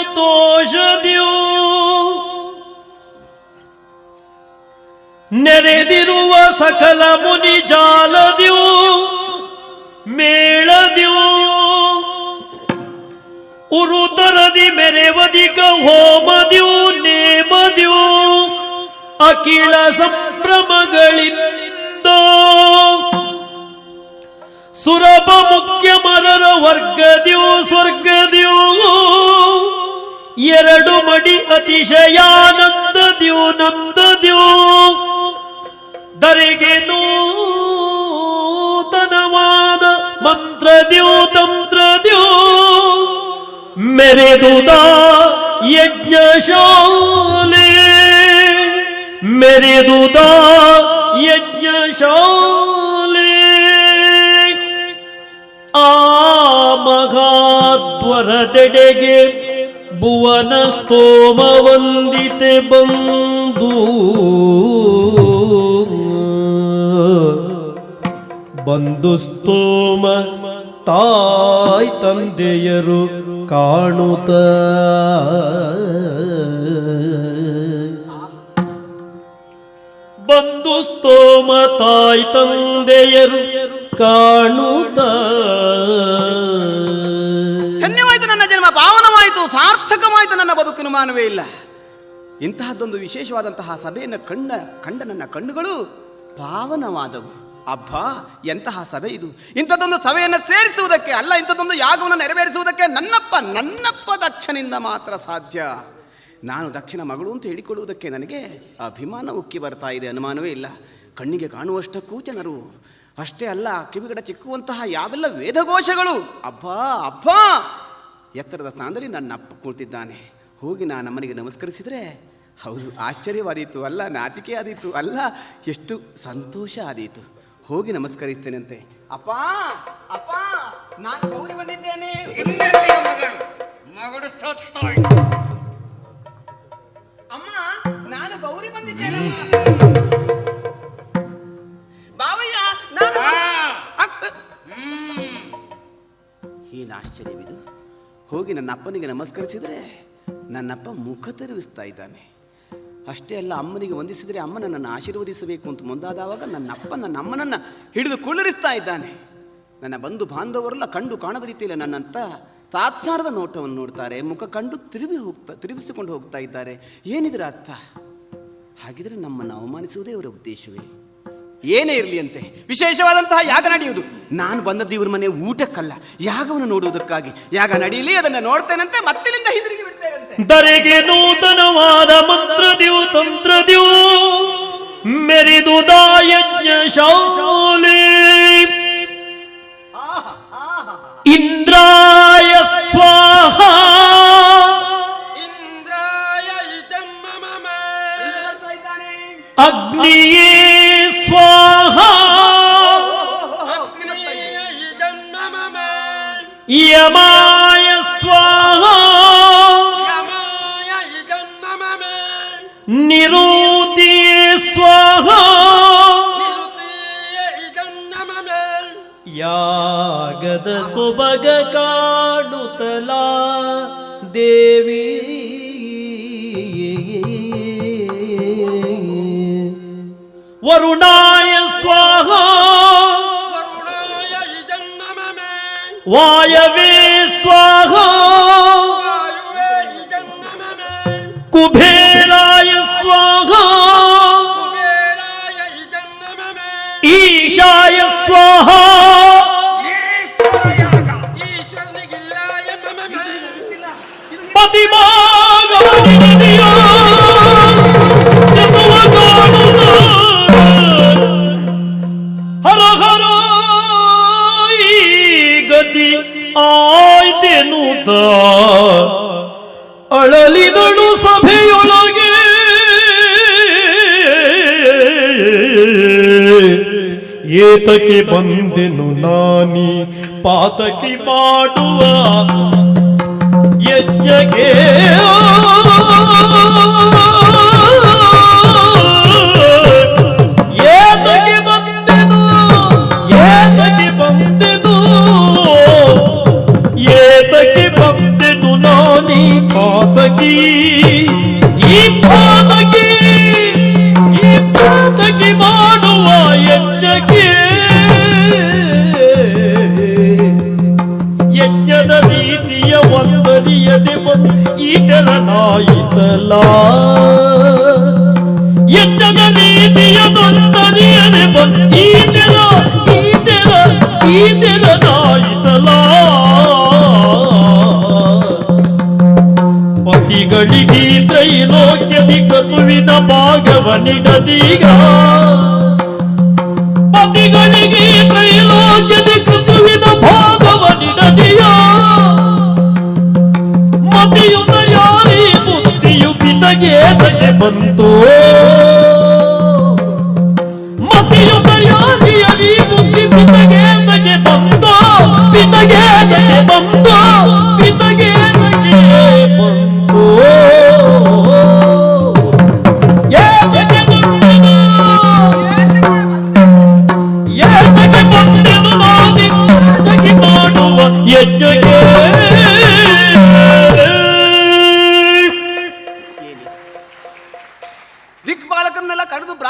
ಘೋಷದ್ಯೂ ತೋಷದ್ಯೂ ನೆರೆದಿರುವ ಸಕಲ ಮುನಿ ಜಾಲದ್ಯೂ ಮೇಳದ್ಯೂ ಉರುತರದಿ ಮೆರೆವದಿಗ ಹೋಮದ್ಯೂ ನೇಮದ್ಯೂ ಅಖಿಳ ಸಂಭ್ರಮಗಳಿಂದ ಸುರಭ ಮುಖ್ಯ ಮರರ ವರ್ಗದ್ಯೂ ಸ್ವರ್ಗದ್ಯೂ ಎರಡು ಮಡಿ ಅತಿಶಯಾನಂದದ್ಯೂ ನಂದದ್ಯೂ ದರೆಗೆ ನೂತನವಾದ ಮಂತ್ರದ್ಯೂ ತಂತ್ರದ್ಯೂ ಮೆರೆದುದ ಯಜ್ಞಶಾಲೆ. ಮೆರೆದುದ ಯಜ್ಞಶಾಲೆ. ಆ ಮಘಾದ್ವರದೆಡೆಗೆ ಭುವನ ಸ್ತೋಮ ವಂದಿತೆ ಬಂದು. ಬಂದು ಸ್ತೋಮ ತಾಯ್ ತಂದೆಯರು ಕಾಣುತ್ತ ಬಂದು ಸ್ತೋಮ ತಾಯ್ ತಂದೆಯರು ಕಾಣುತ್ತ ಧನ್ಯವಾಯಿತು ನನ್ನ ಜನ್ಮ ಪಾವನವಾಯಿತು ಸಾರ್ಥಕವಾಯಿತು ನನ್ನ ಬದುಕಿನ ಮಾನವೇ ಇಲ್ಲ. ಇಂತಹದ್ದೊಂದು ವಿಶೇಷವಾದಂತಹ ಸಭೆಯನ್ನು ಕಣ್ಣ ಕಂಡ ನನ್ನ ಕಣ್ಣುಗಳು ಪಾವನವಾದವು. ಅಬ್ಬ, ಎಂತಹ ಸಭೆ ಇದು. ಇಂಥದ್ದೊಂದು ಸಭೆಯನ್ನು ಸೇರಿಸುವುದಕ್ಕೆ ಅಲ್ಲ, ಇಂಥದ್ದೊಂದು ಯಾಗವನ್ನು ನೆರವೇರಿಸುವುದಕ್ಕೆ ನನ್ನಪ್ಪ ನನ್ನಪ್ಪ ದಕ್ಷನಿಂದ ಮಾತ್ರ ಸಾಧ್ಯ. ನಾನು ದಕ್ಷಿಣ ಮಗಳು ಅಂತ ಹೇಳಿಕೊಳ್ಳುವುದಕ್ಕೆ ನನಗೆ ಅಭಿಮಾನ ಉಕ್ಕಿ ಬರ್ತಾ ಇದೆ, ಅನುಮಾನವೇ ಇಲ್ಲ. ಕಣ್ಣಿಗೆ ಕಾಣುವಷ್ಟಕ್ಕೂ ಜನರು, ಅಷ್ಟೇ ಅಲ್ಲ, ಕಿವಿಗಡ ಚಿಕ್ಕುವಂತಹ ಯಾವೆಲ್ಲ ವೇದಘೋಷಗಳು. ಅಬ್ಬಾ ಅಬ್ಬಾ! ಎತ್ತರದ ಸ್ಥಾನದಲ್ಲಿ ನನ್ನ ಅಪ್ಪ ಕುಳಿತಿದ್ದಾನೆ ಹೋಗಿ ನಾನು ಅಮ್ಮನಿಗೆ ನಮಸ್ಕರಿಸಿದರೆ ಹೌದು ಆಶ್ಚರ್ಯವಾದೀತು ಅಲ್ಲ ನಾಚಿಕೆ ಆದೀತು ಅಲ್ಲ ಎಷ್ಟು ಸಂತೋಷ ಆದೀತು. ಹೋಗಿ ನಮಸ್ಕರಿಸ್ತೇನಂತೆ. ಅಪ್ಪ ಅಪ್ಪ ನಾನು ಗೌರಿ ಬಂದಿದ್ದೇನೆ. ಮಗಳು? ಅಮ್ಮ ನಾನು ಗೌರಿ ಬಂದಿದ್ದೇನೆ. ಬಾವಯ್ಯ ನಾನು ಏನು ಆಶ್ಚರ್ಯವಿದು? ಹೋಗಿ ನನ್ನ ಅಪ್ಪನಿಗೆ ನಮಸ್ಕರಿಸಿದರೆ ನನ್ನಪ್ಪ ಮುಖ ತಿರುಗಿಸ್ತಾ ಇದ್ದಾನೆ. ಅಷ್ಟೇ ಅಲ್ಲ, ಅಮ್ಮನಿಗೆ ವಂದಿಸಿದರೆ ಅಮ್ಮ ನನ್ನನ್ನು ಆಶೀರ್ವದಿಸಬೇಕು ಅಂತ ಮುಂದಾದವಾಗ ನನ್ನ ಅಪ್ಪ ನನ್ನ ಅಮ್ಮನನ್ನು ಹಿಡಿದು ಕುಳ್ಳರಿಸ್ತಾ ಇದ್ದಾನೆ. ನನ್ನ ಬಂಧು ಬಾಂಧವರೆಲ್ಲ ಕಂಡು ಕಾಣದ ರೀತಿಯಲ್ಲಿ ನನ್ನಂತ ತಾತ್ಸಾರದ ನೋಟವನ್ನು ನೋಡ್ತಾರೆ. ಮುಖ ಕಂಡು ತಿರುಗಿ ಹೋಗ್ತಾ, ತಿರುಗಿಸಿಕೊಂಡು ಹೋಗ್ತಾ ಇದ್ದಾರೆ. ಏನಿದ್ರ ಅರ್ಥ? ಹಾಗಿದ್ರೆ ನಮ್ಮನ್ನು ಅವಮಾನಿಸುವುದೇ ಅವರ ಉದ್ದೇಶವೇ? ಏನೇ ಇರಲಿ ಅಂತೆ. ವಿಶೇಷವಾದಂತಹ ಯಾಗ ನಡೆಯುವುದು. ನಾನು ಬಂದದ್ದು ಇವ್ರ ಮನೆ ಊಟಕ್ಕಲ್ಲ. ಯಾಗವನ್ನು ನೋಡುವುದಕ್ಕಾಗಿ. ಯಾಗ ನಡೆಯಲಿ ಅದನ್ನು ನೋಡ್ತೇನಂತೆ ಮತ್ತಿನಿಂದ ಹಿಂದಿರುಗಿ ಬಿಡ್ತೇನೆ ದರೆಗೆ ನೂತನವಾದ ಮಂತ್ರದ್ಯೂ ತಂತ್ರದ್ಯೂ ಮೆರಿದು ದಾಯಜ್ಞ ಯಾಗದ ಸೊಬಗ ಕಾಣುತ್ತಲ ದೇವಿ ವರುಣಾಯ ಸ್ವಾಹ ವರುಣಾಯ ಇದನ್ನ ಮಮ ವಾಯವೇ ಸ್ವಾಹ ವಾಯುವೇ ಪ್ರೇತಕ್ಕೆ ಬಂದೆನು ನಾನಿ ಪಾತಕಿ ಮಾಡುವ ಯಜ್ಞಗೆ ಏತಗೆ ಬಂದೆನು ಏತಗೆ ಬಂದೆನು ಏತಗೆ ಬಂದೆನು ನಾನಿ ಪಾತಕಿ ಈ ಪಾತಕಿ ಈ ಪಾತಕಿ ಮಾಡುವ ಯಜ್ಞದ ರೀತಿಯ ಒಂದರಿಯದೆ ಬಂದು ಈಟರನಾಯಿತಲ್ಲ ಯಜ್ಞದ ರೀತಿಯ ಒಂದರಿಯದೆ ಬಂದು ಈಟರ ಈಟರ ಈಟರನಾಯಿತಲ್ಲ ಪತಿಗಳಿಗೆ ತ್ರೈಲೋಕ್ಯದಿ ಕತುವಿನ ಭಾಗವನಿಡದೀಗ ಪತಿಗಳಿಗೆ ತ್ರೈಲೋಕ್ಯದಿ ಪಿತಗೆ ಬಂತು.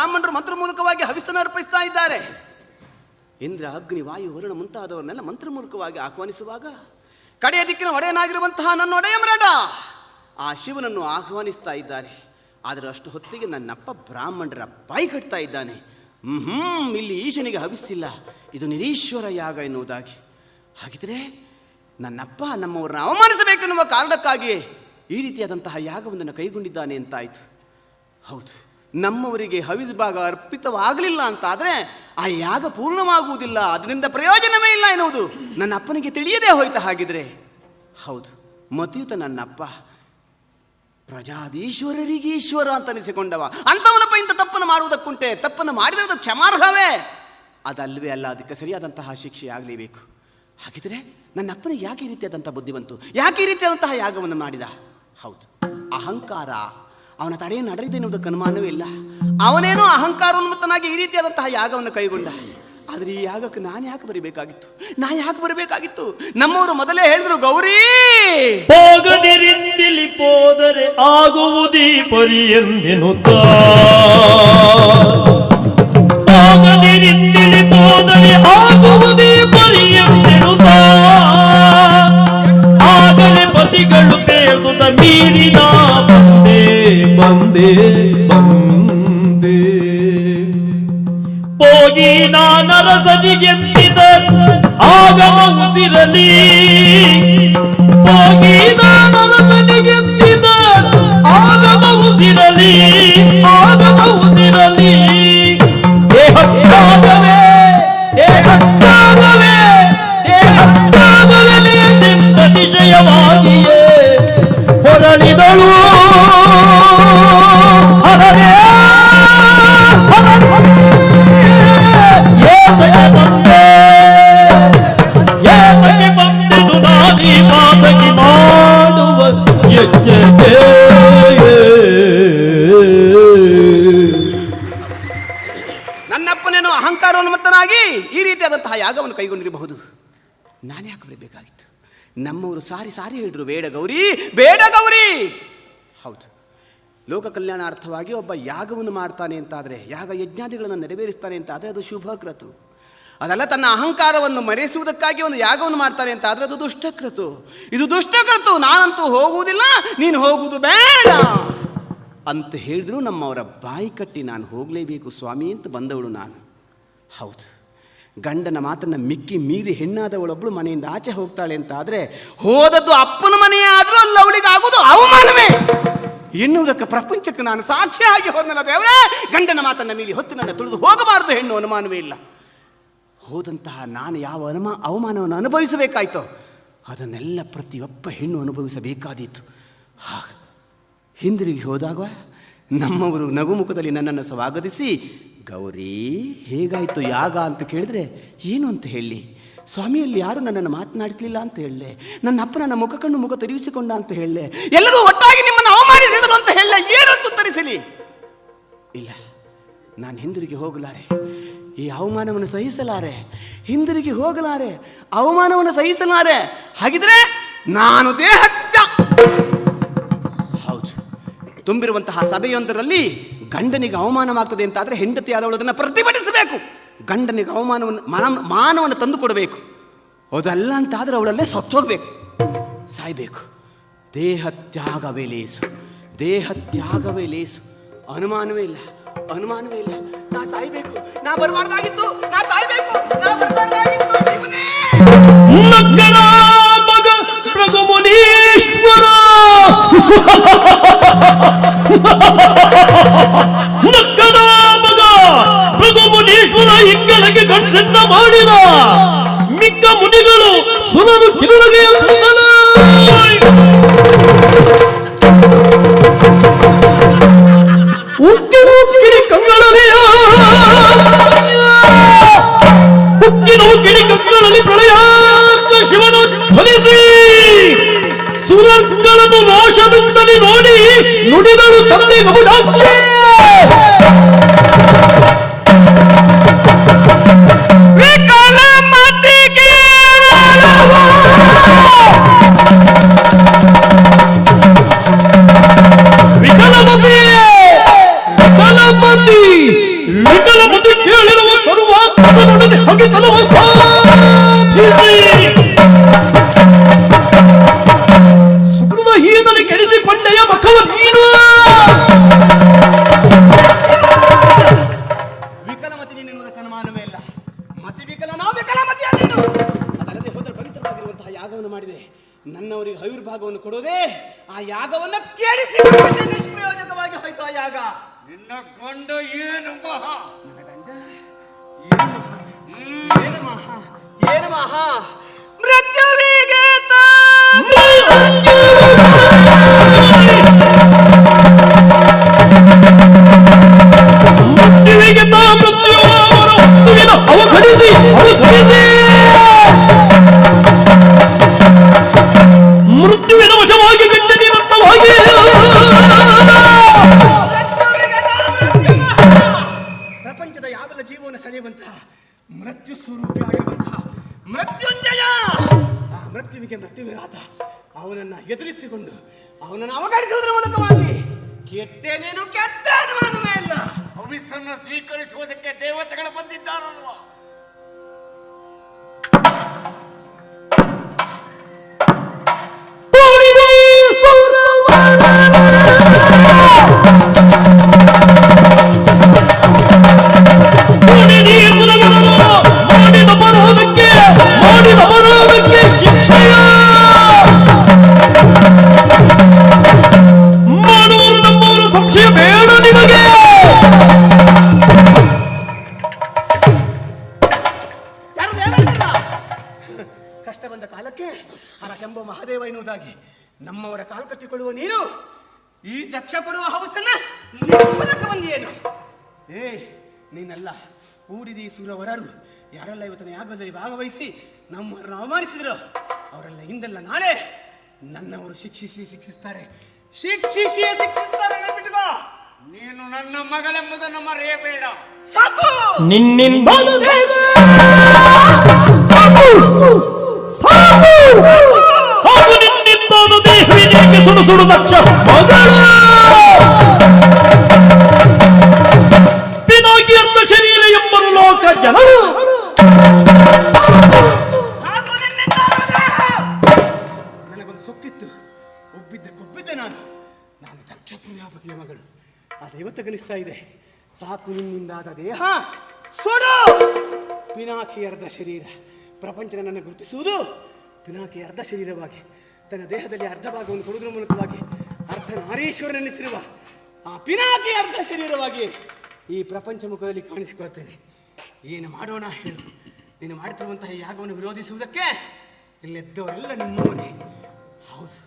ಬ್ರಾಹ್ಮಣರು ಮಂತ್ರ ಮೂಲಕವಾಗಿ ಹವಿಸ್ಸನ್ನು ಅರ್ಪಿಸ್ತಾ ಇದ್ದಾರೆ. ಇಂದ್ರ, ಅಗ್ನಿ, ವಾಯು, ವರುಣ ಮುಂತಾದವರನ್ನೆಲ್ಲ ಮಂತ್ರ ಮೂಲಕವಾಗಿ ಆಹ್ವಾನಿಸುವಾಗ ಕಡೆಯ ದಿಕ್ಕಿನ ಒಡೆಯನಾಗಿರುವಂತಹ ನನ್ನ ಒಡೆಯ ಮರಡ ಆ ಶಿವನನ್ನು ಆಹ್ವಾನಿಸ್ತಾ ಇದ್ದಾರೆ. ಆದರೆ ಅಷ್ಟು ಹೊತ್ತಿಗೆ ನನ್ನಪ್ಪ ಬ್ರಾಹ್ಮಣರ ಬಾಯಿ ಕಟ್ತಾ ಇದ್ದಾನೆ. ಹ್ಮ್, ಇಲ್ಲಿ ಈಶನಿಗೆ ಹವಿಸ್ಸಿಲ್ಲ. ಇದು ನಿರೀಶ್ವರ ಯಾಗ ಎನ್ನುವುದಾಗಿ. ಹಾಗಿದ್ರೆ ನನ್ನಪ್ಪ ನಮ್ಮವರನ್ನ ಅವಮಾನಿಸಬೇಕೆನ್ನುವ ಕಾರಣಕ್ಕಾಗಿ ಈ ರೀತಿಯಾದಂತಹ ಯಾಗವೊಂದನ್ನು ಕೈಗೊಂಡಿದ್ದಾನೆ ಅಂತಾಯಿತು. ಹೌದು. ನಮ್ಮವರಿಗೆ ಹವಿಸ್ ಭಾಗ ಅರ್ಪಿತವಾಗಲಿಲ್ಲ ಅಂತಾದರೆ ಆ ಯಾಗ ಪೂರ್ಣವಾಗುವುದಿಲ್ಲ. ಅದರಿಂದ ಪ್ರಯೋಜನವೇ ಇಲ್ಲ ಎನ್ನುವುದು ನನ್ನ ಅಪ್ಪನಿಗೆ ತಿಳಿಯದೇ ಹೋಯ್ತು ಹಾಗಿದ್ರೆ. ಹೌದು ಮತಿಯುತ ನನ್ನಪ್ಪ ಪ್ರಜಾದೀಶ್ವರರಿಗೆ ಈಶ್ವರ ಅಂತ ಅನಿಸಿಕೊಂಡವ ಅಂಥವನಪ್ಪ ಇಂಥ ತಪ್ಪನ್ನು ಮಾಡುವುದಕ್ಕುಂಟೆ, ತಪ್ಪನ್ನು ಮಾಡಿದರೆ ಅದು ಕ್ಷಮಾರ್ಹವೇ. ಅದಲ್ವೇ ಅಲ್ಲ, ಅದಕ್ಕೆ ಸರಿಯಾದಂತಹ ಶಿಕ್ಷೆ ಆಗಲೇಬೇಕು. ಹಾಗಿದ್ರೆ ನನ್ನ ಅಪ್ಪನಿಗೆ ಯಾಕೆ ಈ ರೀತಿಯಾದಂಥ ಬುದ್ಧಿವಂತು? ಯಾಕೆ ಈ ರೀತಿಯಾದಂತಹ ಯಾಗವನ್ನು ಮಾಡಿದ? ಹೌದು, ಅಹಂಕಾರ ಅವನ ತಡೆಯನ್ನು ನಡೆದಿದೆ ಎನ್ನುವುದಕ್ಕೆ ಅನುಮಾನವೇ ಇಲ್ಲ. ಅವನೇನೋ ಅಹಂಕಾರೋನ್ಮತ್ತನಾಗಿ ಈ ರೀತಿಯಾದಂತಹ ಯಾಗವನ್ನು ಕೈಗೊಂಡ. ಆದರೆ ಈ ಯಾಗಕ್ಕೆ ನಾನು ಯಾಕೆ ಬರಬೇಕಾಗಿತ್ತು? ನಾನು ಯಾಕೆ ಬರಬೇಕಾಗಿತ್ತು? ನಮ್ಮವರು ಮೊದಲೇ ಹೇಳಿದ್ರು, ಗೌರಿ! ಹೋಗದಿರಿಂದಿಲಿ ಹೋದರೆ ಆಗುವುದೀ ಪರಿ ಎಂದೆನುತ್ತ ಹೋಗದಿರಿಂದಿಲಿ ಹೋದರೆ ಆಗುವುದೀ ಪರಿ ಎಂದೆನುತ್ತ ಆಗಲೇ ಪತಿಗಳು ಬೇಡುದ ಮೀರಿನ ಬಂದೆ ಬಂದೆ. ಹೋಗಿ ನಾನರಸನಿಗೆಂದಿದ ಆಗಮ ಉಸಿರಲಿ ಹೋಗಿ ನಾನರಸನಿಗೆಂದಿದ ಆಗಮ ಉಸಿರಲಿ ಆಗಮ ಯಾಕೆ ನಮ್ಮವರು ಸಾರಿ ಸಾರಿ ಹೇಳಿದ್ರು, ಬೇಡ ಗೌರಿ ಬೇಡ ಗೌರಿ. ಹೌದು. ಲೋಕ ಕಲ್ಯಾಣಾರ್ಥವಾಗಿ ಒಬ್ಬ ಯಾಗವನ್ನು ಮಾಡ್ತಾನೆ ಅಂತಾದರೆ, ಯಾಗ ಯಜ್ಞಾದಿಗಳನ್ನು ನೆರವೇರಿಸ್ತಾನೆ ಅಂತಾದರೆ ಅದು ಶುಭಕ್ರತು ಅದಲ್ಲ, ತನ್ನ ಅಹಂಕಾರವನ್ನು ಮರೆಸುವುದಕ್ಕಾಗಿ ಒಂದು ಯಾಗವನ್ನು ಮಾಡ್ತಾನೆ ಅಂತ ಆದರೆ ಅದು ದುಷ್ಟಕೃತು ಇದು ದುಷ್ಟಕೃತು ನಾನಂತೂ ಹೋಗುವುದಿಲ್ಲ, ನೀನು ಹೋಗುವುದು ಬೇಡ. ಅಂತ ಹೇಳಿದ್ರು ನಮ್ಮವರ ಬಾಯಿ ಕಟ್ಟಿ, ನಾನು ಹೋಗಲೇಬೇಕು ಸ್ವಾಮಿ ಅಂತ ಬಂದವಳು ನಾನು. ಹೌದು. ಗಂಡನ ಮಾತನ್ನು ಮಿಕ್ಕಿ ಮೀರಿ ಹೆಣ್ಣಾದವಳೊಬ್ಬಳು ಮನೆಯಿಂದ ಆಚೆ ಹೋಗ್ತಾಳೆ ಅಂತ ಆದರೆ ಹೋದದ್ದು ಅಪ್ಪನ ಮನೆಯಾದರೂ ಅಲ್ಲಿ ಅವಳಿಗೆ ಆಗೋದು ಅವಮಾನವೇ? ಎನ್ನುವುದಕ್ಕೆ ಪ್ರಪಂಚಕ್ಕೆ ನಾನು ಸಾಕ್ಷಿಯಾಗಿ ಹೋದನಲ್ಲ ದೇವರೇ, ಗಂಡನ ಮಾತನ್ನು ಮೀರಿ ಹೊತ್ತು ನನ್ನ ತುಳಿದು ಹೋಗಬಾರದು ಹೆಣ್ಣು ಅನುಮಾನವೇ ಇಲ್ಲ. ಹೋದಂತಹ ನಾನು ಯಾವ ಅನುಮಾ, ಅವಮಾನವನ್ನು ಅನುಭವಿಸಬೇಕಾಯ್ತೋ, ಅದನ್ನೆಲ್ಲ ಪ್ರತಿಯೊಬ್ಬ ಹೆಣ್ಣು ಅನುಭವಿಸಬೇಕಾದೀತು. ಹಾಗ ಹಿಂದಿರುಗಿ ಹೋದಾಗ ನಮ್ಮವರು ನಗುಮುಖದಲ್ಲಿ ನನ್ನನ್ನು ಸ್ವಾಗತಿಸಿ ಗೌರಿ, ಹೇಗಾಯಿತು ಯಾಗ ಅಂತ ಕೇಳಿದ್ರೆ, ಏನು ಅಂತ ಹೇಳಿ. ಸ್ವಾಮಿಯಲ್ಲಿ ಯಾರು ನನ್ನನ್ನು ಮಾತನಾಡ್ತಿಲ್ಲ ಅಂತ ಹೇಳಲೆ. ನನ್ನ ಅಪ್ಪ ನನ್ನ ಮುಖ ಕಣ್ಣು ಮುಖ ತಿರುಗಿಸಿಕೊಂಡ ಅಂತ ಹೇಳಲೆ. ಎಲ್ಲರೂ ಒಟ್ಟಾಗಿ ನಿಮ್ಮನ್ನು ಅವಮಾನಿಸಿದರು ಅಂತ ಹೇಳಲೆ. ಏನು ಅಂತ ಉತ್ತರಿಸಲಿ. ಇಲ್ಲ, ನಾನು ಹಿಂದಿರುಗಿ ಹೋಗಲಾರೆ. ಈ ಅವಮಾನವನ್ನು ಸಹಿಸಲಾರೆ. ಹಿಂದಿರುಗಿ ಹೋಗಲಾರೆ. ಅವಮಾನವನ್ನು ಸಹಿಸಲಾರೆ. ಹಾಗಿದ್ರೆ ನಾನು ದೇಹತ್ಯ. ತುಂಬಿರುವಂತಹ ಸಭೆಯೊಂದರಲ್ಲಿ ಗಂಡನಿಗೆ ಅವಮಾನವಾಗ್ತದೆ ಹೆಂಡತಿ ಆದವಳು ಅದನ್ನು ಪ್ರತಿಭಟಿಸಬೇಕು. ಗಂಡನಿಗೆ ಅವಮಾನವನ್ನು ಮಾನ ಮಾನವನ್ನು ತಂದು ಕೊಡಬೇಕು. ಅದಲ್ಲ ಅಂತಾದ್ರೆ ಅವಳಲ್ಲೇ ಸತ್ತೋಗ್ಬೇಕು. ಸಾಯ್ಬೇಕು. ದೇಹ ತ್ಯಾಗವೇ ಲೇಸು. ದೇಹ ತ್ಯಾಗವೇ ಲೇಸು. ಅನುಮಾನವೇ ಇಲ್ಲ. ಅನುಮಾನವೇ ಇಲ್ಲ. ನಾ ಸಾಯ್ಬೇಕು. ನಾ ಬರಬಾರ್ದಾಗಿತ್ತು. ನಾ ಸಾಯ್ಬೇಕು. ನಾ ಬರಬಾರ್ದಾಗಿತ್ತು. ನಕ್ಕನ ಮಗ ಭೃಗುಮುನೀಶ್ವರ ಇಂಗಳಗೆ ಕಣ್ಸನ್ನ ಮಾಡಿದ ಮಿಕ್ಕ ಮುನಿಗಳು ಸುರನು ಕಿರುಳಗೆ ಉಕ್ಕಿನ ಉಕ್ಕಿನಿ ಕಂಗಳಲೆಯ ಉಕ್ಕಿನ ನೋಡಿ ನುಡಿದಳು ತಂದೆ ಗಮನಾಕ್ಷಿ ಯಾಗವನ್ನು ಕೇಳಿಸಿ ನಿಷ್ಪ್ರಯೋಜಕವಾಗಿ ಹೋಯ್ತು ಆ ಯಾಗ. ನಿನ್ನ ಗಂಡ? ಏನು ಮಹ? ಏನು ಮಹಾ? ಅವನನ್ನು ಅವಗಡಿಸುವುದರ ಮೂಲಕವಾಗಿ ಕೆಟ್ಟೇನೇನು ಕೆಟ್ಟ ಅನುಮಾನವೇ ಇಲ್ಲ. ಅವಿಸನ್ನು ಸ್ವೀಕರಿಸುವುದಕ್ಕೆ ದೇವತೆಗಳು ಬಂದಿದ್ದಾರಲ್ವಾ? ತೋಳಿದೆ ಕಟ್ಟಿಕೊಳ್ಳುವ ನೀನು? ಈ ದಕ್ಷ ಕೊಡುವ ಹೌಸನ್ನೇನು ನಿಮ್ಮದಕ್ಕೆ ಬಂದಿಯೇನು? ಏ ನೀನಲ್ಲ ಊಡಿದಿ ಸುರವರರು. ಯಾರೆಲ್ಲ ಇವತ್ತಿನ ಯಾಗದಲ್ಲಿ ಭಾಗವಹಿಸಿ ನಮ್ಮವರನ್ನು ಅವಮಾನಿಸಿದ್ರು ಅವರೆಲ್ಲ ಹಿಂದೆಲ್ಲ ನಾಳೆ ನನ್ನವರು ಶಿಕ್ಷಿಸಿ ಶಿಕ್ಷಿಸ್ತಾರೆ. ಶಿಕ್ಷಿಸಿ ಶಿಕ್ಷಿಸ್ತಾರೆ ನೆನ್ಪಿಟ್ಕೋ. ನೀನು ನನ್ನ ಮಗಳೆಂಬುದನ್ನು ಮರೆಯಬೇಡ. ಸಾಕು! ನಿನ್ನಿಂದ ಸಾಕು! ಸಾಕು! ದೇವಿನಿಗೆ ಸುಡು ಸುಡು ದಕ್ಷ ಮಗಳು! ಪಿನಾಕಿ ಅಂತ ಶರೀರ ಎಂಬರು ಲೋಕ ಜನರು. ನನಗೊಂದು ಸೊಕ್ಕಿತ್ತು. ಒಬ್ಬಿದ್ದೆ, ಕೊಬ್ಬಿದ್ದೆ ನಾನು. ನಾನು ದಕ್ಷ ಪ್ರಜಾಪತಿಯ ಮಗಳು. ಆ ದೇವತೆಗನಿಸ್ತಾ ಇದೆ. ಸಾಕು ನಿನ್ನಿಂದಾದ ದೇಹ. ಸುಡು! ಪಿನಾಕಿ ಅರ್ಧ ಶರೀರ. ಪ್ರಪಂಚನ ನನ್ನ ಗುರುತಿಸುವುದು ಪಿನಾಕಿ ಅರ್ಧ ಶರೀರವಾಗಿ. ತನ್ನ ದೇಹದಲ್ಲಿ ಅರ್ಧ ಭಾಗವನ್ನು ಕೊಡುವುದರ ಮೂಲಕವಾಗಿ ಅರ್ಧ ನಾರೀಶ್ವರನೆನಿಸಿರುವ ಆ ಪಿನಾಕಿ ಅರ್ಧ ಶರೀರವಾಗಿ ಈ ಪ್ರಪಂಚ ಮುಖದಲ್ಲಿ ಕಾಣಿಸಿಕೊಳ್ತೇನೆ ಏನು ಮಾಡೋಣ ಹೇಳು. ನೀನು ಮಾಡುತ್ತಿರುವಂತಹ ಯಾಗವನ್ನು ವಿರೋಧಿಸುವುದಕ್ಕೆ ಇಲ್ಲೆದ್ದವರೆಲ್ಲ ನಿಮ್ಮವನೇ. ಹೌದು,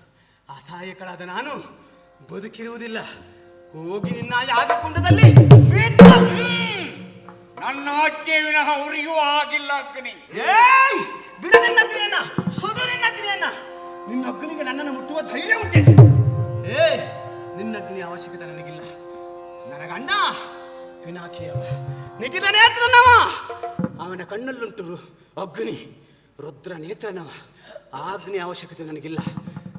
ಅಸಹಾಯಕಳಾದ ನಾನು ಬದುಕಿರುವುದಿಲ್ಲ. ಹೋಗಿ ನಿನ್ನ ಯಾಗಕುಂಡದಲ್ಲಿ. ನನ್ನ ಆಜ್ಞೆ ವಿನಃ ಅವರಿಗೂ ಆಗಿಲ್ಲ ಅಗ್ನಿ. ಏ ಬಿಡು ನಿನ್ನ ನಿನ್ನ ಅಗ್ನಿಗೆ ನನ್ನನ್ನು ಮುಟ್ಟುವ ಧೈರ್ಯ ಉಂಟೆ. ಏ ನಿನ್ನ ಅಗ್ನಿ ಅವಶ್ಯಕತೆ ನನಗಿಲ್ಲ. ನನ್ನ ಪಿನಾಕಿಯ ನಿಟಿಲ ನೇತ್ರನವ. ಅವನ ಕಣ್ಣಲ್ಲುಂಟು ಅಗ್ನಿ, ರುದ್ರ ನೇತ್ರನವ. ಆ ಅಗ್ನಿ ಅವಶ್ಯಕತೆ ನನಗಿಲ್ಲ.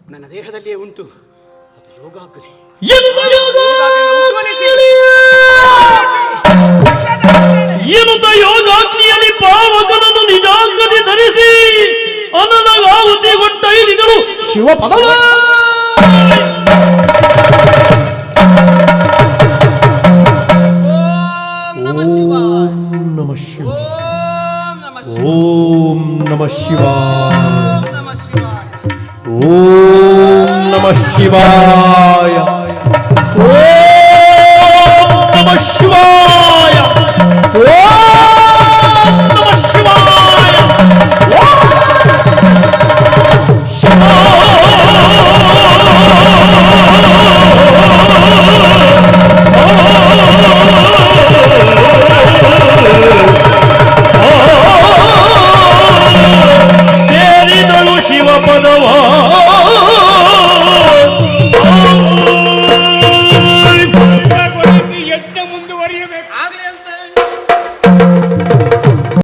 ನನ್ನ ದೇಹದಲ್ಲಿಯೇ ಉಂಟು. ಅದು ಯೋಗಾಗ್ನಿ. 取我宝。